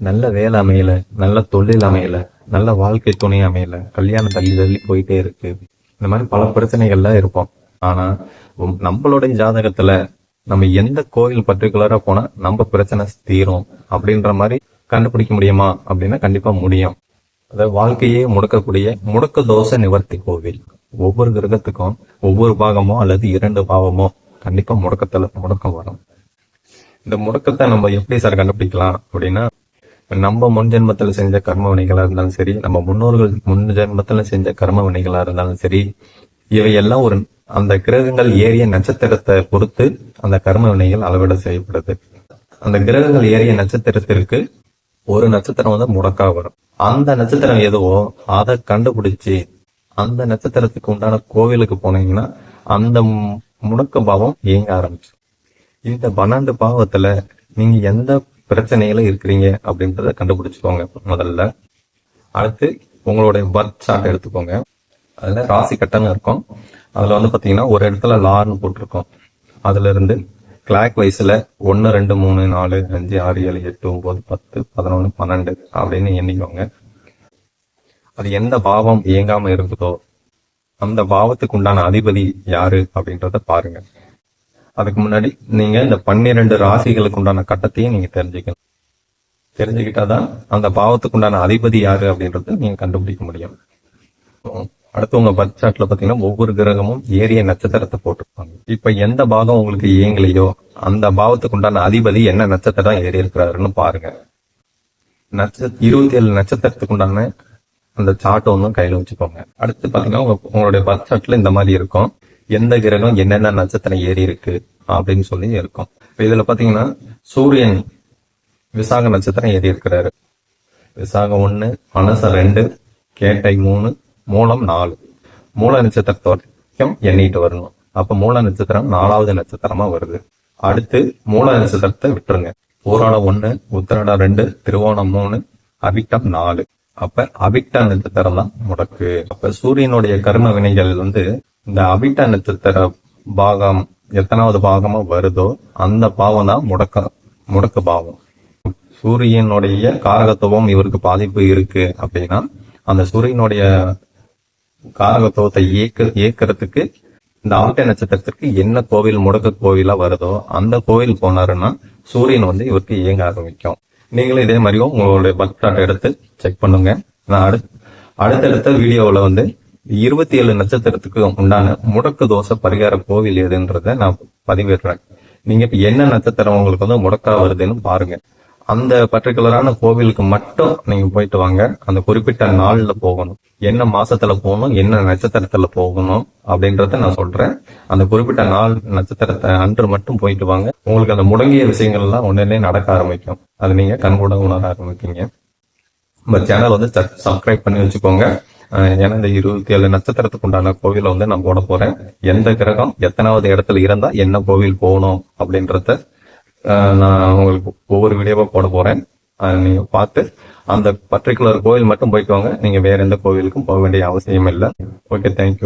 நல்ல வேலை அமையல நல்ல தொழில் அமையல நல்ல வாழ்க்கை துணை அமையல கல்யாணம் தள்ளி தள்ளி போயிட்டே இருக்கு. இந்த மாதிரி பல பிரச்சனைகள்லாம் இருப்போம். ஆனா நம்மளுடைய ஜாதகத்துல நம்ம எந்த கோயில் பர்டிகுலரா போனா நம்ம பிரச்சனை தீரும் அப்படின்ற மாதிரி கண்டுபிடிக்க முடியுமா? அப்படின்னா கண்டிப்பா முடியும். அதாவது வாழ்க்கையே முடக்கக்கூடிய முடக்க தோசை நிவர்த்தி கோவில். ஒவ்வொரு கிரகத்துக்கும் ஒவ்வொரு பாகமோ அல்லது இரண்டு பாவமோ கண்டிப்பா முடக்கத்துல முடக்கம் வரும். இந்த முடக்கத்தை நம்ம எப்படி சார் கண்டுபிடிக்கலாம் அப்படின்னா நம்ம முன் ஜென்மத்துல செஞ்ச கர்ம வினைகளாக இருந்தாலும் சரி நம்ம முன்னோர்கள் முன் ஜென்மத்துல செஞ்ச கர்ம வினைகளாக இருந்தாலும் சரி இவை எல்லாம் ஒரு அந்த கிரகங்கள் ஏறிய நட்சத்திரத்தை பொறுத்து அந்த கர்ம வினைகள் அளவிட செய்யப்படுது. அந்த கிரகங்கள் ஏறிய நட்சத்திரத்திற்கு ஒரு நட்சத்திரம் வந்து முடக்கா வரும். அந்த நட்சத்திரம் எதுவோ அதை கண்டுபிடிச்சு அந்த நட்சத்திரத்துக்கு உண்டான கோவிலுக்கு போனீங்கன்னா அந்த முடக்க பாவம் இயங்க ஆரம்பிச்சு. இந்த பன்னெண்டு பாவத்துல நீங்க எந்த பிரச்சனையில இருக்கிறீங்க அப்படின்றத கண்டுபிடிச்சுக்கோங்க முதல்ல. அடுத்து உங்களுடைய பர்த் சார்ட் எடுத்துக்கோங்க. அதுல ராசி கட்டணம் இருக்கும். அதுல வந்து பாத்தீங்கன்னா ஒரு இடத்துல லார்னு போட்டிருக்கோம். அதுல இருந்து கிளாக் வைஸ்ல ஒன்னு ரெண்டு மூணு நாலு அஞ்சு ஆறு ஏழு எட்டு ஒன்பது பத்து பதினொன்னு பன்னெண்டு அப்படின்னு எண்ணிக்கோங்க. அது எந்த பாவம் இயங்காம இருக்குதோ அந்த பாவத்துக்கு உண்டான அதிபதி யாரு அப்படின்றத பாருங்க. அதுக்கு முன்னாடி நீங்க இந்த பன்னிரண்டு ராசிகளுக்கு உண்டான கட்டத்தையும் நீங்க தெரிஞ்சுக்கணும். தெரிஞ்சுக்கிட்டாதான் அந்த பாவத்துக்கு உண்டான அதிபதி யாரு அப்படின்றது நீங்க கண்டுபிடிக்க முடியும். அடுத்து உங்க பர்த் சார்ட்ல பாத்தீங்கன்னா ஒவ்வொரு கிரகமும் ஏரிய நட்சத்திரத்தை போட்டிருப்பாங்க. இப்ப எந்த பாகம் உங்களுக்கு இயங்கலையோ அந்த பாவத்துக்கு உண்டான அதிபதி என்ன நட்சத்திரம் ஏறி இருக்கிறாருன்னு பாருங்க. நட்ச இருபத்தி ஏழு நட்சத்திரத்துக்கு உண்டான அந்த சார்ட் ஒன்றும் கையில வச்சுக்கோங்க. அடுத்து பாத்தீங்கன்னா உங்க உங்களுடைய பர்த் சார்ட்ல இந்த மாதிரி இருக்கும். எந்த கிரகம் என்னென்ன நட்சத்திரம் ஏறி இருக்கு அப்படின்னு சொல்லி இருக்கும். இதுல பாத்தீங்கன்னா சூரியன் விசாக நட்சத்திரம் ஏறி இருக்கிறாரு. விசாகம் ஒண்ணு மனச ரெண்டு கேட்டை மூணு மூலம் நாலு. மூல நட்சத்திரத்தோட்டம் எண்ணிட்டு வரணும். அப்ப மூல நட்சத்திரம் நாலாவது நட்சத்திரமா வருது. அடுத்து மூல நட்சத்திரத்தை விட்டுருங்க. பூராடம் ஒண்ணு உத்திராடம் ரெண்டு திருவோணம் மூணு அவிட்டம் நாலு. அப்ப அபிக்டா நட்சத்திரம் தான் முடக்கு. அப்ப சூரியனுடைய கர்ம வினைகள் வந்து இந்த அபிக்டா நட்சத்திர பாகம் எத்தனாவது பாகமா வருதோ அந்த பாவம் தான் முடக்க முடக்கு பாவம். சூரியனுடைய காரகத்துவம் இவருக்கு பாதிப்பு இருக்கு அப்படின்னா அந்த சூரியனுடைய காரகத்துவத்தை இயக்க இயக்கிறதுக்கு இந்த ஆட்ட நட்சத்திரத்திற்கு என்ன கோவில் முடக்க கோவிலா வருதோ அந்த கோவில் போனாருன்னா சூரியன் வந்து இவருக்கு இயங்க ஆரம்பிக்கும். நீங்களும் இதே மாதிரியும் உங்களுடைய பர்த் சார்ட் எடுத்து செக் பண்ணுங்க. நான் அடு அடுத்தடுத்த வீடியோவில் வந்து இருபத்தி ஏழு நட்சத்திரத்துக்கு உண்டான முடக்கு தோசை பரிகார கோவில் எதுன்றத நான் பதிவேற்றுறேன் நீங்க இப்ப என்ன நட்சத்திரம் உங்களுக்கு வந்து முடக்கா வருதுன்னு பாருங்க. அந்த பர்டிகுலரான கோவிலுக்கு மட்டும் நீங்க போயிட்டு வாங்க. அந்த குறிப்பிட்ட நாள்ல போகணும். என்ன மாசத்துல போகணும் என்ன நட்சத்திரத்துல போகணும் அப்படின்றத நான் சொல்றேன். அந்த குறிப்பிட்ட நாள் நட்சத்திரத்தை அன்று மட்டும் போயிட்டு வாங்க. உங்களுக்கு அந்த முடங்கிய விஷயங்கள் எல்லாம் உடனே நடக்க ஆரம்பிக்கும். அது நீங்க கண்கூட உணர ஆரம்பிப்பீங்க. நம்ம சேனல் வந்து சப்ஸ்கிரைப் பண்ணி வச்சுக்கோங்க. ஏன்னா இந்த இருபத்தி ஏழு நட்சத்திரத்துக்கு உண்டான கோவிலை வந்து நான் போட போறேன். எந்த கிரகம் எத்தனாவது இடத்துல இருந்தா என்ன கோவில் போகணும் அப்படின்றத நான் உங்களுக்கு ஒவ்வொரு வீடியோவா போட போறேன். நீங்க பார்த்து அந்த பர்டிகுலர் கோவில் மட்டும் போய்க்கோங்க. நீங்க வேற எந்த கோவிலுக்கும் போக வேண்டிய அவசியம் இல்லை ஓகே தேங்க்யூ